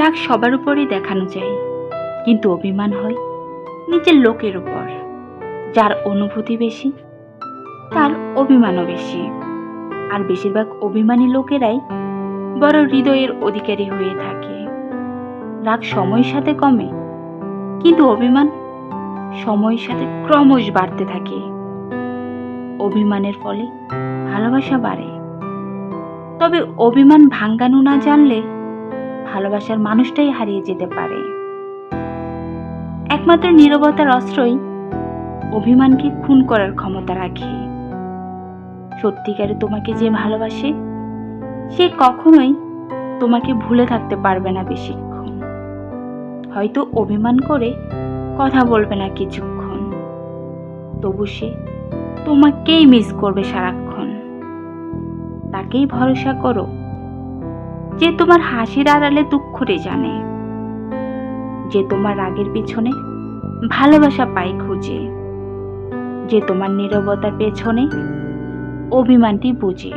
রাগ সবার উপরই দেখানো যায়। কিন্তু অভিমান হয় নিজের লোকের উপর। যার অনুভূতি বেশি, তার অভিমানও বেশি। আর বেশিরভাগ অভিমানী লোকেরাই বড় হৃদয়ের অধিকারী হয়ে থাকে। রাগ সময়ের সাথে কমে, কিন্তু অভিমান সময়ের সাথে ক্রমশ বাড়তে থাকে। অভিমানের ফলে ভালোবাসা বাড়ে। তবে অভিমান ভাঙ্গানো না জানলে ভালোবাসার মানুষটাই হারিয়ে যেতে পারে। একমাত্র নীরবতার অস্ত্রই অভিমানকে খুন করার ক্ষমতা রাখে। সত্যিকারে তোমাকে যে ভালোবাসে, সে কখনোই তোমাকে ভুলে থাকতে পারবে না বেশিক্ষণ। হয়তো অভিমান করে কথা বলবে না কিছুক্ষণ। তবু সে তোমাকেই মিস করবে সারাক্ষণ। তাকেই ভরসা করো। যে তোমার হাসির আড়ালে দুঃখ রে জানে, যে তোমার রাগের পেছনে ভালোবাসা পায় খুঁজে, যে তোমার নিরবতার পেছনে অভিমানটি বুঝে।